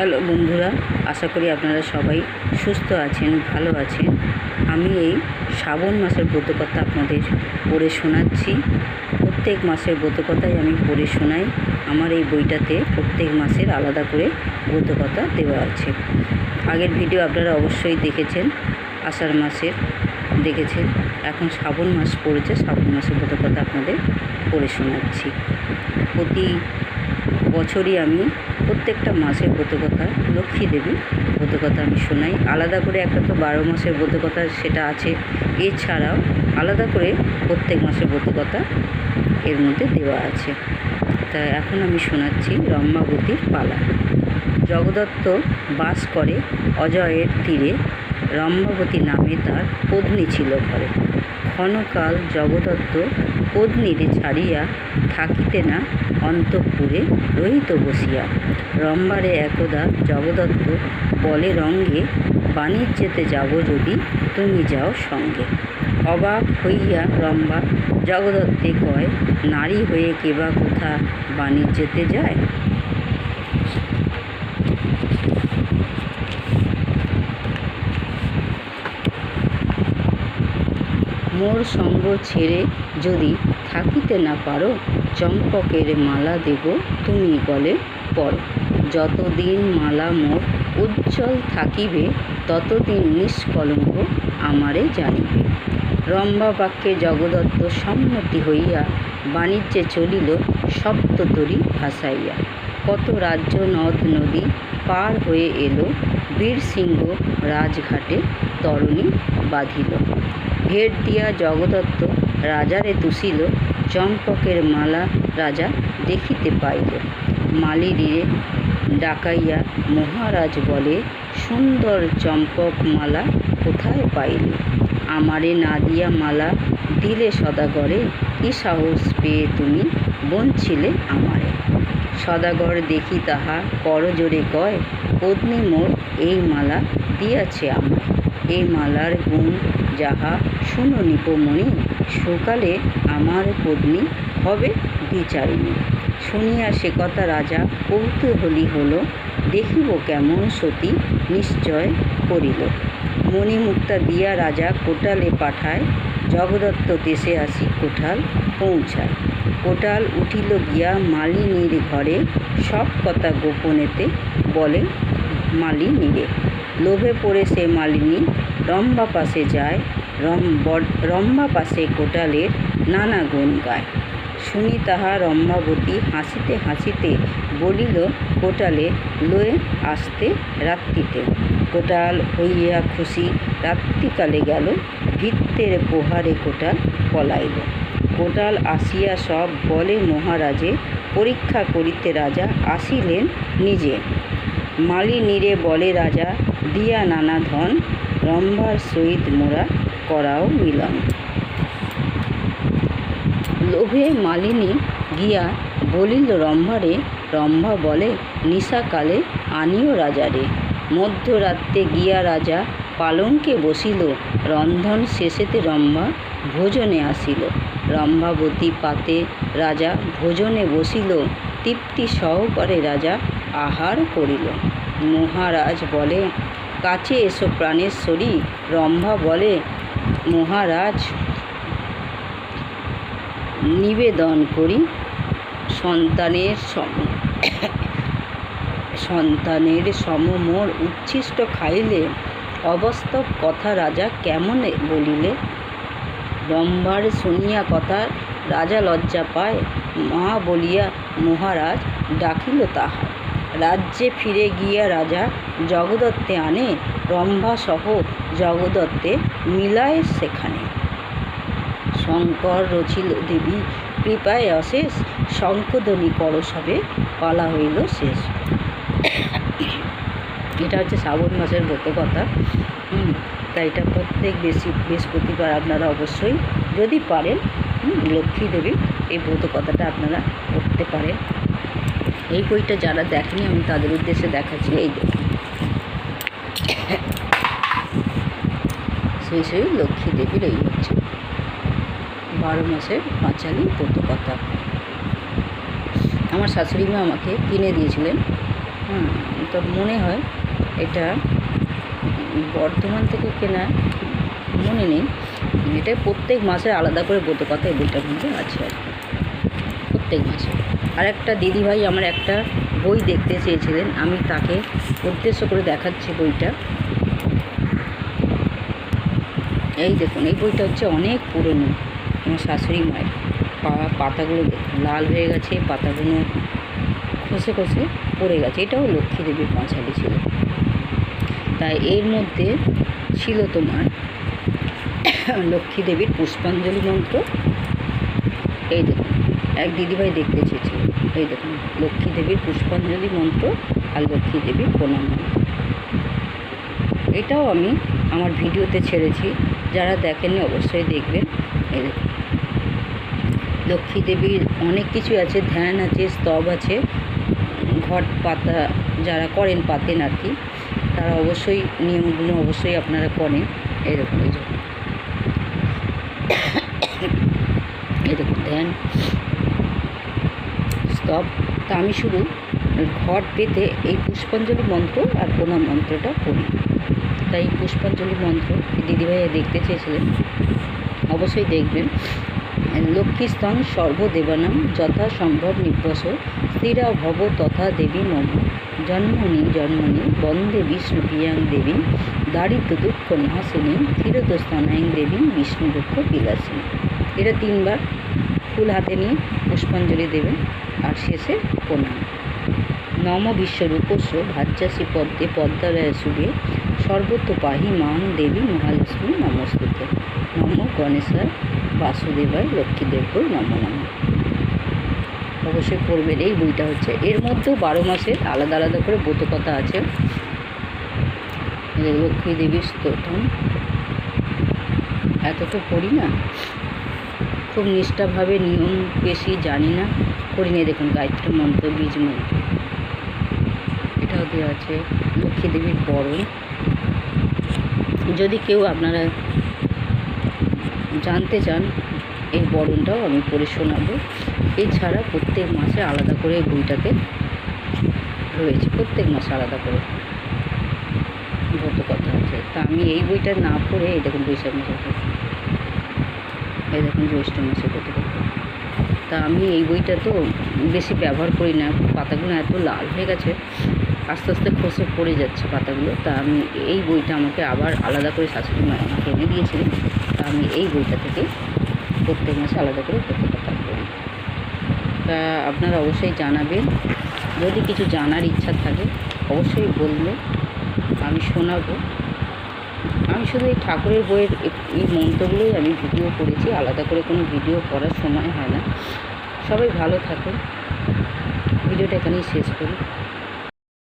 Hello বন্ধুরা, আশা করি আপনারা সবাই সুস্থ আছেন, ভালো আছেন। আমি এই শ্রাবণ মাসের ব্রতকথা আপনাদের পড়ে শোনাচ্ছি। প্রত্যেক মাসের ব্রতকথাই আমি পড়ে শোনাই। আমার এই বইটাতে প্রত্যেক মাসের আলাদা করে ব্রতকথা দেওয়া আছে। আগের ভিডিও আপনারা অবশ্যই দেখেছেন, আষাঢ় মাসের দেখেছেন। এখন শ্রাবণ মাস পড়েছে, শ্রাবণ মাসের ব্রতকথা আপনাদের পড়ে শোনাচ্ছি। প্রতি বছরই আমি প্রত্যেকটা মাসের ব্রতকথা লক্ষ্মী দেবী ব্রতকথা আমি শোনাই। আলাদা করে একটা তো বারো মাসের ব্রতকথা সেটা আছে। এছাড়াও আলাদা করে প্রত্যেক মাসের ব্রতকথা এর মধ্যে দেওয়া আছে। তা এখন আমি শোনাচ্ছি রম্মাবতীর পালা। জগদত্ত বাস করে অজয়ের তীরে। রম্মাবতী নামে তার পত্নী ছিল ঘরে। ক্ষণকাল জগদত্ত পত্নীরে ছাড়িয়া থাকিতে না অন্তঃপুরে রহিত বসিয়া রম্বারে একদা জগদত্ত বলে রঙ্গে, বাণিজ্যেতে যাব যদি তুমি যাও সঙ্গে। অবাক হইয়া রম্বা জগদত্তে কয়, নারী হয়ে কেবা কোথা বাণিজ্যেতে যায়? মোর সঙ্গ ছেড়ে যদি থাকিতে না পারো চম্পকের মালা দেব, তুমি গলে পর। যতদিন মালা মোর উজ্জ্বল থাকিবে, ততদিন নিষ্কলঙ্ক আমারে জানিবে। রম্ভা বাক্যে জগদত্ত সম্মতি হইয়া বাণিজ্যে চলিল সপ্ততরী ভাসাইয়া। কত রাজ্য নদ নদী পার হয়ে এলো, বীরসিংহ রাজঘাটে তরণী বাঁধিল। ভেট দিয়া জগদত্ত রাজারে তুষিল চম্পকের মালা রাজা দেখিতে পাইল। মালিনীরে ডাকাইয়া মহারাজ বলে, সুন্দর চম্পক মালা কোথায় পাইলে? আমারে না দিয়া মালা দিলে সদাগরে কি সাহস পেয়ে তুমি বঞ্ছিলে আমারে? সদাগর দেখি তাহা করজোরে কয় পত্নী মোর এই মালা দিয়াছে আমায়। এই মালার গুণ যাহা শুনো নিপমণি সকালে আমার পত্নী হবে বিচারিণী। শুনিয়া সে কথা রাজা কৌতূহলী হল, দেখিব কেমন সতী নিশ্চয় করিল। মণিমুক্তা দিয়া রাজা কোটালে পাঠায়, জগদত্ত দেশে আসি কোঠাল পৌঁছায়। কোটাল উঠিল গিয়া মালিনীর ঘরে, সব কথা গোপনেতে বলে, মালিনীরে, লোভে পড়ে সে মালিনী রম্বা পাশে যায় রম রম্বা পাশে কোটালের নানা গুণ গায়। শুনি তাহা রম্ভাবতী হাসিতে হাসিতে বলিল, কোটালে লয়ে আসতে রাত্রিতে। কোটাল হইয়া খুশি রাত্রিকালে গেল, ভিত্তের পোহারে কোটাল পলাইল। কোটাল আসিয়া সব বলে, মহারাজে, পরীক্ষা করিতে রাজা আসিলেন নিজে। মালিনীরে বলে, রাজা, দিয়া নানা ধন রম্ভার সহিত মোরা করাও মিলন। লোভে মালিনী গিয়া বলিল রম্ভারে রম্ভা বলে, নিশাকালে আনিও রাজারে মধ্যরাত্রে গিয়া রাজা পালঙ্কে বসিল, রন্ধন শেষেতে রম্ভা ভোজনে আসিল। রম্ভাবতী পাতে রাজা ভোজনে বসিল, তৃপ্তি সহকারে রাজা আহার করিল। মহারাজ বলে, কাছে এসো প্রাণেশ্বরী, রম্ভা বলে মহারাজ, নিবেদন করি সন্তানের সম সন্তানের সম মোর উচ্ছিষ্ট খাইলে অবস্তব কথা রাজা কেমন বলিলে? রম্ভার শুনিয়া কথা রাজা লজ্জা পায় মা বলিয়া, মহারাজ ডাকিল তাহা রাজ্যে ফিরে গিয়া রাজা জগদত্তে আনে রম্ভা সহ জগদত্তে মিলায় সেখানে। শঙ্কর রচিল, দেবী, কৃপায় অশেষ শঙ্কধ্বনি করসবে পালা হইল শেষ। এটা হচ্ছে শ্রাবণ মাসের ব্রতকথা হুম তাই এটা প্রত্যেক বেশি, বৃহস্পতিবার আপনারা অবশ্যই যদি পারেন লক্ষ্মী দেবী এই ব্রতকথাটা আপনারা করতে পারেন। এই বইটা যারা দেখেনি, আমি তাদের উদ্দেশ্যে দেখাচ্ছি। এই দেখুন। সেই সেই লক্ষ্মী দেবীর এই হচ্ছে বারো মাসের পাঁচালি ব্রতকথা। আমার শাশুড়ি মা আমাকে কিনে দিয়েছিলেন। হ্যাঁ তো মনে হয় এটা বর্ধমান থেকে কেনা মনে নেই। এটা প্রত্যেক মাসে আলাদা করে বোধ কথা এই বইটার মধ্যে আছে আর কি। প্রত্যেক মাসে। আর একটা দিদিভাই আমার একটা বই দেখতে চেয়েছিলেন। আমি তাকে উদ্দেশ্য করে দেখাচ্ছি বইটা। এই দেখুন, এই বইটা হচ্ছে অনেক পুরনো। আমার শাশুড়ি মায়ের পাতাগুলো দেখুন, লাল হয়ে গেছে, পাতাগুলো খসে খসে পড়ে গেছে। এটাও লক্ষ্মী দেবীর পাঁচালি ছিল। তাই এর মধ্যে ছিল তোমার লক্ষ্মী দেবীর পুষ্পাঞ্জলি মন্ত্র। এই দেখুন, এক দিদিভাই দেখতে চেয়েছিল। এই দেখুন, লক্ষ্মী দেবীর পুষ্পাঞ্জলি মন্ত্র আর লক্ষ্মী দেবীর প্রণাম মন্ত্র। এটাও আমি আমার ভিডিওতে ছেড়েছি। যারা দেখেননি অবশ্যই দেখবেন। লক্ষ্মী দেবীর অনেক কিছু আছে, ধ্যান আছে, স্তব আছে, ঘট পাতা যারা করেন পাতেন আর কি, তারা অবশ্যই নিয়মগুলো অবশ্যই আপনারা করেন। এরকম দেখুন, ধ্যান, স্তব। তা আমি শুধু ঘট পেতে এই পুষ্পাঞ্জলি মন্ত্র আর প্রণাম মন্ত্রটা পড়ি। তাই পুষ্পাঞ্জলি মন্ত্র দিদিভাইয়া দেখতে চেয়েছিলেন। অবশ্যই দেখবেন। লক্ষ্মীস্তং সর্বদেবানাম যথা সম্ভব নির্বস স্থিরা ভব তথা দেবী মম। জন্মনি জন্মনি বন্দে বিষ্ণু প্রিয়াং দেবী। দারিদ্র দুঃখ নাশিনী ক্ষীরতস্থানায়ং দেবী বিষ্ণু দুঃখ বিলাসিনী। এটা তিনবার ফুল হাতে নিয়ে পুষ্পাঞ্জলি দেবেন আর শেষে প্রণাম। নম বিশ্বরূপস্য ভাজ্যাসী পদ্মে পদ্মালয় শুভে সর্বত্র পাহি মাং দেবী মহালক্ষ্মী নমস্তুতে। নম গণেশায় বাসুদেবায় লক্ষ্মীদেবই নম নম। অবশ্যই পড়বেন এই বইটা হচ্ছে। এর মধ্যেও বারো মাসের আলাদা আলাদা করে ব্রতকথা আছে। লক্ষ্মী দেবীর স্তোত্রম। এত তো পড়ি না। খুব নিষ্ঠাভাবে নিয়ম বেশি জানি না। করি না দেখুন গায়ত্রী মন্ত্র, বীজ মন্ত্র। এটাও দেওয়া আছে। লক্ষ্মী দেবীর বরণ। যদি কেউ আপনারা জানতে চান, এই বরণটাও আমি পড়ে শোনাবো। এছাড়া প্রত্যেক মাসে আলাদা করে বইটাতে রয়েছে, প্রত্যেক মাসে আলাদা করে। যত কথা আছে। তা আমি এই বইটা না পড়ে এই দেখুন বৈশাখ মাসে এই দেখুন জ্যৈষ্ঠ মাসে কথা তা আমি এই বইটা তো বেশি ব্যবহার করি না, পাতাগুলো এত লাল হয়ে গেছে। আস্তে আস্তে খসে পড়ে যাচ্ছে পাতাগুলো, তা আমি এই বইটা আমাকে আবার আলাদা করে শাশুড়ি মা আমাকে এনে দিয়েছিলেন। তা আমি এই বইটা থেকে প্রত্যেক মাসে আলাদা করে প্রত্যেকটা পাঠ করি তা আপনারা অবশ্যই জানাবেন। যদি কিছু জানার ইচ্ছা থাকে, অবশ্যই বলবে আমি শোনাবো। আমি শুধু এই ঠাকুরের বইয়ের এই মন্ত্রগুলোই আমি ভিডিও করেছি, আলাদা করে কোনো ভিডিও করার সময় হয় না। সবাই ভালো থাকুন। ভিডিওটা এখানেই শেষ করি।